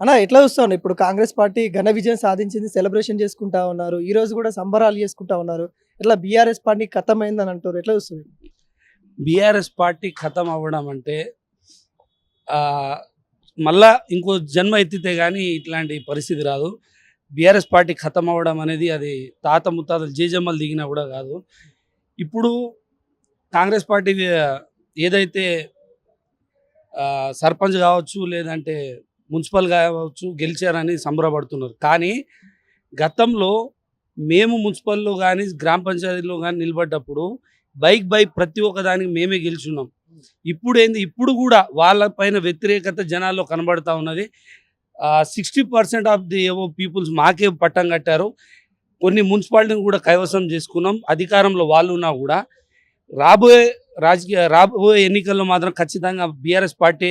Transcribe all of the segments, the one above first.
అన్న ఎట్లా చూస్తాను ఇప్పుడు కాంగ్రెస్ పార్టీ ఘన విజయం సాధించింది సెలబ్రేషన్ చేసుకుంటా ఉన్నారు ఈ రోజు కూడా సంబరాలు చేసుకుంటా ఉన్నారు. ఇట్లా బీఆర్ఎస్ పార్టీ ఖతమైందని అంటారు ఎట్లా చూస్తుంది బీఆర్ఎస్ పార్టీ ఖతం అవ్వడం అంటే మళ్ళా ఇంకో జన్మ ఎత్తితే కానీ ఇట్లాంటి పరిస్థితి రాదు. బీఆర్ఎస్ పార్టీ ఖతం అవ్వడం అనేది అది తాత ముత్తాతలు జేజమ్మలు దిగినా కూడా కాదు. ఇప్పుడు కాంగ్రెస్ పార్టీ ఏదైతే సర్పంచ్ కావచ్చు లేదంటే మున్సిపల్ కావచ్చు గెలిచారని సంబరపడుతున్నారు. కానీ గతంలో మేము మున్సిపల్లో కానీ గ్రామ పంచాయతీలో కానీ నిలబడ్డప్పుడు బైక్ బైక్ ప్రతి ఒక్క దానికి మేమే గెలుచున్నాం. ఇప్పుడు ఏంది ఇప్పుడు కూడా వాళ్ళ పైన వ్యతిరేకత జనాల్లో కనబడతా ఉన్నది. సిక్స్టీ పర్సెంట్ ఆఫ్ ది ఏవో పీపుల్స్ మాకే పట్టం కట్టారు. కొన్ని మున్సిపాలిటీని కూడా కైవసం చేసుకున్నాం. అధికారంలో వాళ్ళు ఉన్నా కూడా రాబోయే రాజకీయ రాబోయే ఎన్నికల్లో మాత్రం ఖచ్చితంగా బీఆర్ఎస్ పార్టీ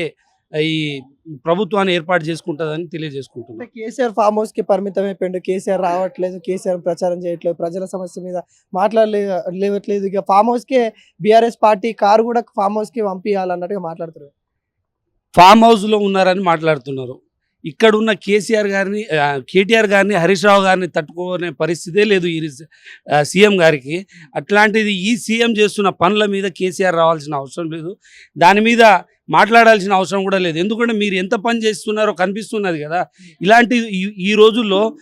ఈ ప్రభుత్వాన్ని ఏర్పాటు చేసుకుంటుందని తెలియజేసుకుంటున్నాం. అంటే కేసీఆర్ ఫామ్ హౌస్కి పరిమితం అయిపోయిండు కేసీఆర్ రావట్లేదు కేసీఆర్ ప్రచారం చేయట్లేదు ప్రజల సమస్య మీద మాట్లాడలేవట్లేదు ఇక ఫామ్ హౌస్ కే బీఆర్ఎస్ పార్టీ కారు కూడా ఫామ్ హౌస్కి పంపించాలన్నట్టుగా మాట్లాడుతారు ఫామ్ హౌస్లో ఉన్నారని మాట్లాడుతున్నారు. ఇక్కడున్న కేసీఆర్ గారిని కేటీఆర్ గారిని హరీష్ రావు గారిని తట్టుకోనే పరిస్థితే లేదు ఈ సీఎం గారికి. అట్లాంటిది ఈ సీఎం చేస్తున్న పనుల మీద కేసీఆర్ రావాల్సిన అవసరం లేదు. దాని మీద మాట్లాడాల్సిన అవసరం కూడా లేదు. ఎందుకంటే మీరు ఎంత పని చేస్తున్నారో కనిపిస్తున్నది కదా. ఇలాంటి ఈ- ఈ రోజుల్లో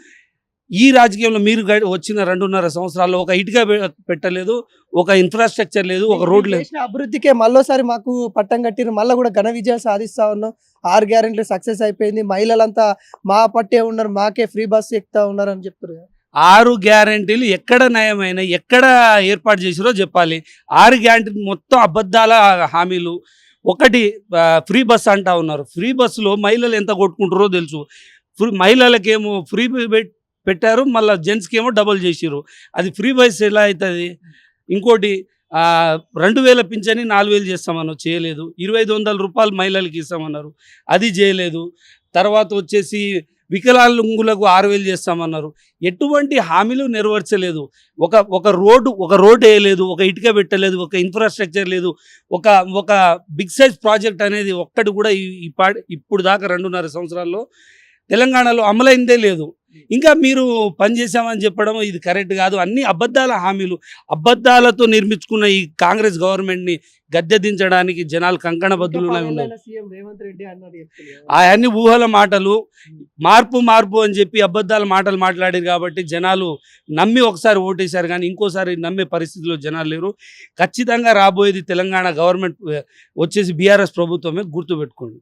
ఈ రాజకీయంలో మీరు వచ్చిన రెండున్నర సంవత్సరాల్లో ఒక ఇటుక పె- పెట్టలేదు ఒక ఇన్ఫ్రాస్ట్రక్చర్ లేదు ఒక రోడ్ లేదు. అభివృద్ధికే మళ్ళోసారి మాకు పట్టం కట్టిరు మళ్ళీ కూడా ఘన విజయం సాధిస్తా ఉన్నాం. ఆరు గ్యారెంట్లు సక్సెస్ అయిపోయింది. మహిళలంతా మా పట్టే ఉన్నారు మాకే ఫ్రీ బస్ ఎక్కుతా ఉన్నారు అని చెప్తారు. ఆరు గ్యారంటీలు ఎక్కడ నయమైన ఎక్కడ ఏర్పాటు చేసిరో చెప్పాలి. ఆరు గ్యారంటీ మొత్తం అబద్ధాల హామీలు. ఒకటి ఫ్రీ బస్ అంటా ఉన్నారు. ఫ్రీ బస్సులో మహిళలు ఎంత కొట్టుకుంటారో తెలుసు. ఫ్రీ మహిళలకేమో ఫ్రీ పెట్టారు. మళ్ళీ జెంట్స్కి ఏమో డబుల్ చేసిరు అది ఫ్రీ వైస్ ఎలా అవుతుంది ఇంకోటి రెండు వేల పింఛని నాలుగు వేలు చేస్తామన్నారు. చేయలేదు. ఇరవై ఐదు వందల రూపాయలు మహిళలకి ఇస్తామన్నారు. అది చేయలేదు. తర్వాత వచ్చేసి వికలాంగులకు ఆరు వేలు చేస్తామన్నారు. ఎటువంటి హామీలు నెరవేర్చలేదు. ఒక ఒక రోడ్డు ఒక రోడ్డు వేయలేదు ఒక ఇటుక పెట్టలేదు ఒక ఇన్ఫ్రాస్ట్రక్చర్ లేదు ఒక ఒక బిగ్ సైజ్ ప్రాజెక్ట్ అనేది ఒక్కటి కూడా ఈ ఇప్పుడు దాకా రెండున్నర సంవత్సరాల్లో తెలంగాణలో అమలైందే లేదు. ఇంకా మీరు పని చేశామని చెప్పడం ఇది కరెక్ట్ కాదు. అన్ని అబద్ధాల హామీలు. అబద్ధాలతో నిర్మించుకున్న ఈ కాంగ్రెస్ గవర్నమెంట్ని గద్దె దించడానికి జనాలు చెప్తున్నారు కదా. అవన్నీ ఊహల మాటలు మార్పు మార్పు అని చెప్పి అబద్ధాల మాటలు మాట్లాడారు కాబట్టి జనాలు నమ్మి ఒకసారి ఓటేశారు కానీ ఇంకోసారి నమ్మే పరిస్థితిలో జనాలు లేరు. ఖచ్చితంగా రాబోయేది తెలంగాణ గవర్నమెంట్ వచ్చేసి బీఆర్ఎస్ ప్రభుత్వమే గుర్తుపెట్టుకోండి.